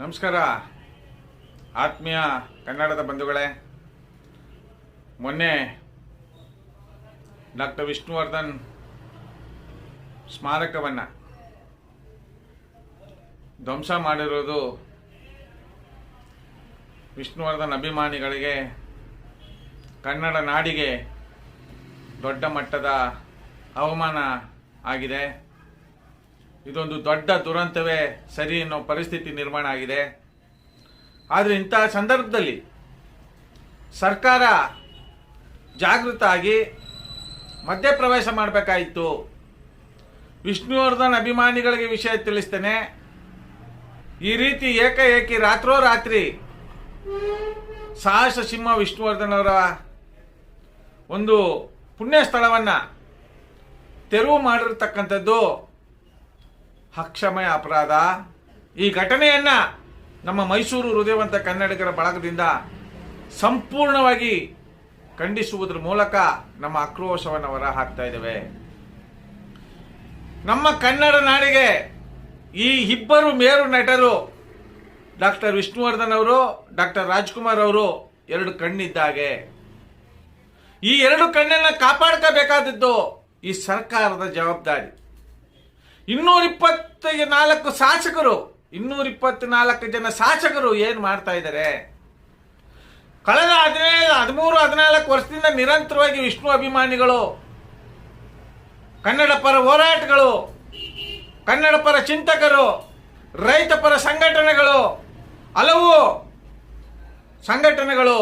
ನಮಸ್ಕಾರ. ಆತ್ಮೀಯ ಕನ್ನಡದ ಬಂಧುಗಳೇ, ಮೊನ್ನೆ ಡಾಕ್ಟರ್ ವಿಷ್ಣುವರ್ಧನ್ ಸ್ಮಾರಕವನ್ನು ಧ್ವಂಸ ಮಾಡಿರೋದು ವಿಷ್ಣುವರ್ಧನ್ ಅಭಿಮಾನಿಗಳಿಗೆ, ಕನ್ನಡ ನಾಡಿಗೆ ದೊಡ್ಡ ಮಟ್ಟದ ಅವಮಾನ ಆಗಿದೆ. ಇದೊಂದು ದೊಡ್ಡ ದುರಂತವೇ ಸರಿ ಅನ್ನೋ ಪರಿಸ್ಥಿತಿ ನಿರ್ಮಾಣ ಆಗಿದೆ. ಆದರೆ ಇಂತಹ ಸಂದರ್ಭದಲ್ಲಿ ಸರ್ಕಾರ ಜಾಗೃತ ಆಗಿ ಮಧ್ಯಪ್ರವೇಶ ಮಾಡಬೇಕಾಯಿತು. ವಿಷ್ಣುವರ್ಧನ್ ಅಭಿಮಾನಿಗಳಿಗೆ ವಿಷಯ ತಿಳಿಸ್ತೇನೆ. ಈ ರೀತಿ ಏಕಾಏಕಿ ರಾತ್ರೋರಾತ್ರಿ ಸಾಹಸ ಸಿಂಹ ವಿಷ್ಣುವರ್ಧನ್ ಅವರ ಒಂದು ಪುಣ್ಯ ಸ್ಥಳವನ್ನು ತೆರವು ಮಾಡಿರ್ತಕ್ಕಂಥದ್ದು ಅಕ್ಷಮಯ ಅಪರಾಧ. ಈ ಘಟನೆಯನ್ನ ನಮ್ಮ ಮೈಸೂರು ಹೃದಯವಂತ ಕನ್ನಡಿಗರ ಬಳಗದಿಂದ ಸಂಪೂರ್ಣವಾಗಿ ಖಂಡಿಸುವುದರ ಮೂಲಕ ನಮ್ಮ ಆಕ್ರೋಶವನ್ನು ಹೊರ ಹಾಕ್ತಾ ಇದ್ದೇವೆ. ನಮ್ಮ ಕನ್ನಡ ನಾಡಿಗೆ ಈ ಇಬ್ಬರು ಮೇರು ನಟರು ಡಾಕ್ಟರ್ ವಿಷ್ಣುವರ್ಧನ್ ಅವರು, ಡಾಕ್ಟರ್ ರಾಜ್ಕುಮಾರ್ ಅವರು ಎರಡು ಕಣ್ಣಿದ್ದಾಗೆ. ಈ ಎರಡು ಕಣ್ಣನ್ನು ಕಾಪಾಡ್ಕೋಬೇಕಾದದ್ದು ಈ ಸರ್ಕಾರದ ಜವಾಬ್ದಾರಿ. ಇನ್ನೂರ ಇಪ್ಪತ್ತ ನಾಲ್ಕು ಶಾಸಕರು ಇನ್ನೂರ ಇಪ್ಪತ್ನಾಲ್ಕು ಜನ ಶಾಸಕರು ಏನು ಮಾಡ್ತಾ ಇದ್ದಾರೆ ಕಳೆದ ಹದಿನೈದು ಹದಿಮೂರು, ಹದಿನಾಲ್ಕು ವರ್ಷದಿಂದ ನಿರಂತರವಾಗಿ ವಿಷ್ಣು ಅಭಿಮಾನಿಗಳು, ಕನ್ನಡ ಪರ ಹೋರಾಟಗಳು, ಕನ್ನಡ ಪರ ಚಿಂತಕರು, ರೈತ ಪರ ಸಂಘಟನೆಗಳು, ಹಲವು ಸಂಘಟನೆಗಳು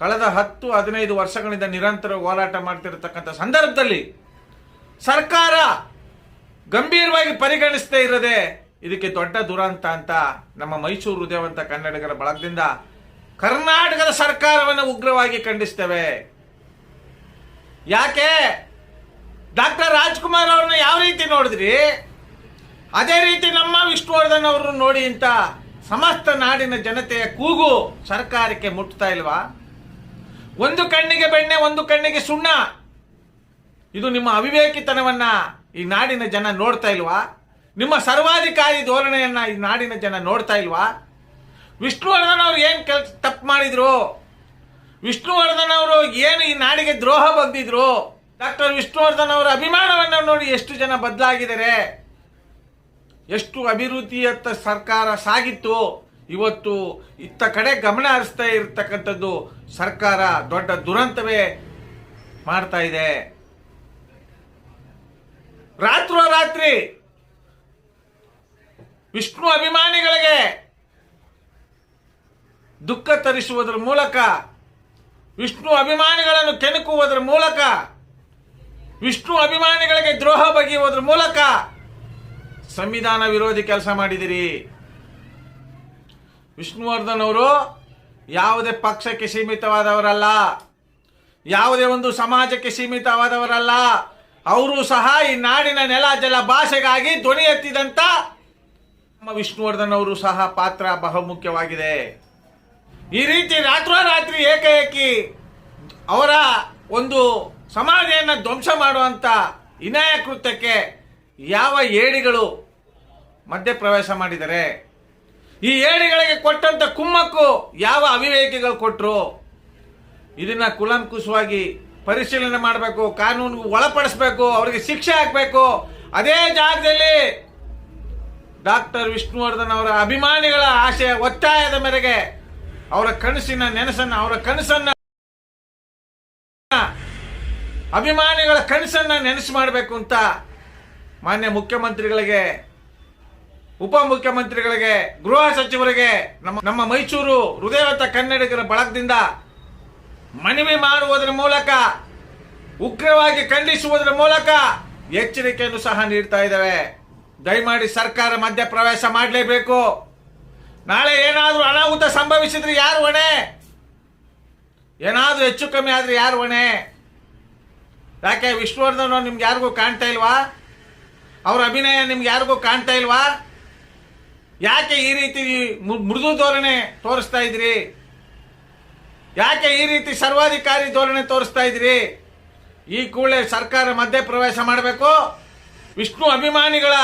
ಕಳೆದ ಹತ್ತು, ಹದಿನೈದು ವರ್ಷಗಳಿಂದ ನಿರಂತರ ಹೋರಾಟ ಮಾಡ್ತಿರತಕ್ಕಂಥ ಸಂದರ್ಭದಲ್ಲಿ ಸರ್ಕಾರ ಗಂಭೀರವಾಗಿ ಪರಿಗಣಿಸದೇ ಇರದೆ ಇದಕ್ಕೆ ದೊಡ್ಡ ದುರಂತ ಅಂತ ನಮ್ಮ ಮೈಸೂರು ಹೃದಯವಂತ ಕನ್ನಡಿಗರ ಬಳಗದಿಂದ ಕರ್ನಾಟಕದ ಸರ್ಕಾರವನ್ನು ಉಗ್ರವಾಗಿ ಖಂಡಿಸ್ತೇವೆ. ಯಾಕೆ? ಡಾಕ್ಟರ್ ರಾಜ್ಕುಮಾರ್ ಅವ್ರನ್ನ ಯಾವ ರೀತಿ ನೋಡಿದ್ರಿ? ಅದೇ ರೀತಿ ನಮ್ಮ ವಿಷ್ಣುವರ್ಧನ್ ಅವರು ನೋಡಿ ಅಂತ ಸಮಸ್ತ ನಾಡಿನ ಜನತೆಯ ಕೂಗು ಸರ್ಕಾರಕ್ಕೆ ಮುಟ್ತಾ ಇಲ್ವಾ? ಒಂದು ಕಣ್ಣಿಗೆ ಬೆಣ್ಣೆ, ಒಂದು ಕಣ್ಣಿಗೆ ಸುಣ್ಣ. ಇದು ನಿಮ್ಮ ಅವಿವೇಕಿತನವನ್ನ ಈ ನಾಡಿನ ಜನ ನೋಡ್ತಾ ಇಲ್ವಾ? ನಿಮ್ಮ ಸರ್ವಾಧಿಕಾರಿ ಧೋರಣೆಯನ್ನ ಈ ನಾಡಿನ ಜನ ನೋಡ್ತಾ ಇಲ್ವಾ? ವಿಷ್ಣುವರ್ಧನ್ ಅವರು ಏನು ಕೆಲ್, ತಪ್ಪು ಮಾಡಿದ್ರು? ವಿಷ್ಣುವರ್ಧನ್ ಅವರು ಏನು ಈ ನಾಡಿಗೆ ದ್ರೋಹ ಬಗ್ದಿದ್ರು ಡಾಕ್ಟರ್ ವಿಷ್ಣುವರ್ಧನ್ ಅವರ ಅಭಿಮಾನವನ್ನು ನೋಡಿ ಎಷ್ಟು ಜನ ಬದಲಾಗಿದ್ದಾರೆ? ಎಷ್ಟು ಅಭಿವೃದ್ಧಿಯತ್ತ ಸರ್ಕಾರ ಸಾಗಿತ್ತು? ಇವತ್ತು ಇತ್ತ ಕಡೆ ಗಮನ ಹರಿಸ್ತಾ ಇರತಕ್ಕಂಥದ್ದು ಸರ್ಕಾರ ದೊಡ್ಡ ದುರಂತವೇ ಮಾಡ್ತಾ ಇದೆ. ರಾತ್ರೋರಾತ್ರಿ ವಿಷ್ಣು ಅಭಿಮಾನಿಗಳಿಗೆ ದುಃಖ ತರಿಸುವುದರ ಮೂಲಕ, ವಿಷ್ಣು ಅಭಿಮಾನಿಗಳನ್ನು ಕೆಣಕುವುದರ ಮೂಲಕ, ವಿಷ್ಣು ಅಭಿಮಾನಿಗಳಿಗೆ ದ್ರೋಹ ಬಗೆಯುವುದರ ಮೂಲಕ ಸಂವಿಧಾನ ವಿರೋಧಿ ಕೆಲಸ ಮಾಡಿದಿರಿ. ವಿಷ್ಣುವರ್ಧನ್ ಅವರು ಯಾವುದೇ ಪಕ್ಷಕ್ಕೆ ಸೀಮಿತವಾದವರಲ್ಲ, ಯಾವುದೇ ಒಂದು ಸಮಾಜಕ್ಕೆ ಸೀಮಿತವಾದವರಲ್ಲ. ಅವರು ಸಹ ಈ ನಾಡಿನ ನೆಲ ಜಲ ಭಾಷೆಗಾಗಿ ಧ್ವನಿ ಎತ್ತಿದಂತ ನಮ್ಮ ವಿಷ್ಣುವರ್ಧನ್ ಅವರು ಸಹ ಪಾತ್ರ ಬಹುಮುಖ್ಯವಾಗಿದೆ. ಈ ರೀತಿ ರಾತ್ರೋರಾತ್ರಿ ಏಕಾಏಕಿ ಅವರ ಒಂದು ಸಮಾಧಿಯನ್ನು ಧ್ವಂಸ ಮಾಡುವಂತ ಇನಾಯ ಕೃತ್ಯಕ್ಕೆ ಯಾವ ಏಡಿಗಳು ಮಧ್ಯಪ್ರವೇಶ ಮಾಡಿದರೆ, ಈ ಏಡಿಗಳಿಗೆ ಕೊಟ್ಟಂತ ಕುಮ್ಮಕ್ಕು ಯಾವ ಅವಿವೇಕಿಗಳು ಕೊಟ್ಟರು ಇದನ್ನ ಕುಲಂಕುಷವಾಗಿ ಪರಿಶೀಲನೆ ಮಾಡಬೇಕು, ಕಾನೂನು ಒಳಪಡಿಸಬೇಕು, ಅವರಿಗೆ ಶಿಕ್ಷೆ ಹಾಕಬೇಕು. ಅದೇ ಜಾಗದಲ್ಲಿ ಡಾಕ್ಟರ್ ವಿಷ್ಣುವರ್ಧನ್ ಅವರ ಅಭಿಮಾನಿಗಳ ಆಶಯ ಒತ್ತಾಯದ ಮೇರೆಗೆ ಅವರ ಕನಸಿನ ನೆನಸನ್ನ, ಅವರ ಕನಸನ್ನ ಅಭಿಮಾನಿಗಳ ಕನಸನ್ನ ನೆನಸು ಮಾಡಬೇಕು ಅಂತ ಮಾನ್ಯ ಮುಖ್ಯಮಂತ್ರಿಗಳಿಗೆ, ಉಪ ಮುಖ್ಯಮಂತ್ರಿಗಳಿಗೆ, ಗೃಹ ಸಚಿವರಿಗೆ ನಮ್ಮ ನಮ್ಮ ಮೈಸೂರು ಹೃದಯವಂತ ಕನ್ನಡಿಗರ ಬಳಗದಿಂದ ಮನವಿ ಮಾಡುವುದರ ಮೂಲಕ, ಉಗ್ರವಾಗಿ ಖಂಡಿಸುವುದರ ಮೂಲಕ ಎಚ್ಚರಿಕೆಯನ್ನು ಸಹ ನೀಡ್ತಾ ಇದ್ದಾವೆ. ದಯಮಾಡಿ ಸರ್ಕಾರ ಮಧ್ಯಪ್ರವೇಶ ಮಾಡಲೇಬೇಕು. ನಾಳೆ ಏನಾದರೂ ಅನಾಹುತ ಸಂಭವಿಸಿದ್ರೆ ಯಾರು ಹೊಣೆ? ಏನಾದರೂ ಹೆಚ್ಚು ಕಮ್ಮಿ ಆದರೆ ಯಾರು ಹೊಣೆ? ಯಾಕೆ ವಿಷ್ಣುವರ್ಧನ್ ನಿಮ್ಗೆ ಯಾರಿಗೂ ಕಾಣ್ತಾ ಇಲ್ವಾ? ಅವರ ಅಭಿನಯ ನಿಮ್ಗೆ ಯಾರಿಗೂ ಕಾಣ್ತಾ ಇಲ್ವಾ? ಯಾಕೆ ಈ ರೀತಿ ಮೃದು ಧೋರಣೆ ತೋರಿಸ್ತಾ ಇದ್ರಿ? ಯಾಕೆ ಈ ರೀತಿ ಸರ್ವಾಧಿಕಾರಿ ಧೋರಣೆ ತೋರಿಸ್ತಾ ಇದ್ರಿ ಈ ಕೂಡಲೇ ಸರ್ಕಾರ ಮಧ್ಯಪ್ರವೇಶ ಮಾಡಬೇಕು. ವಿಷ್ಣು ಅಭಿಮಾನಿಗಳ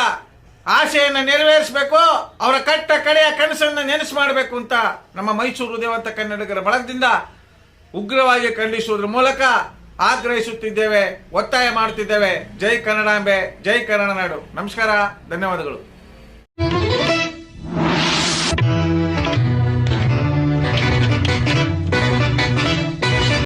ಆಶೆಯನ್ನು ನೆರವೇರಿಸಬೇಕು. ಅವರ ಕಟ್ಟ ಕಡೆಯ ಕನಸನ್ನು ನೆನೆಸು ಮಾಡಬೇಕು ಅಂತ ನಮ್ಮ ಮೈಸೂರು ದೇವಂತ ಕನ್ನಡಿಗರ ಬಳಗದಿಂದ ಉಗ್ರವಾಗಿ ಖಂಡಿಸುವುದರ ಮೂಲಕ ಆಗ್ರಹಿಸುತ್ತಿದ್ದೇವೆ, ಒತ್ತಾಯ ಮಾಡುತ್ತಿದ್ದೇವೆ ಜೈ ಕನ್ನಡಾಂಬೆ, ಜೈ ಕನ್ನಡ ನಾಡು. ನಮಸ್ಕಾರ, ಧನ್ಯವಾದಗಳು.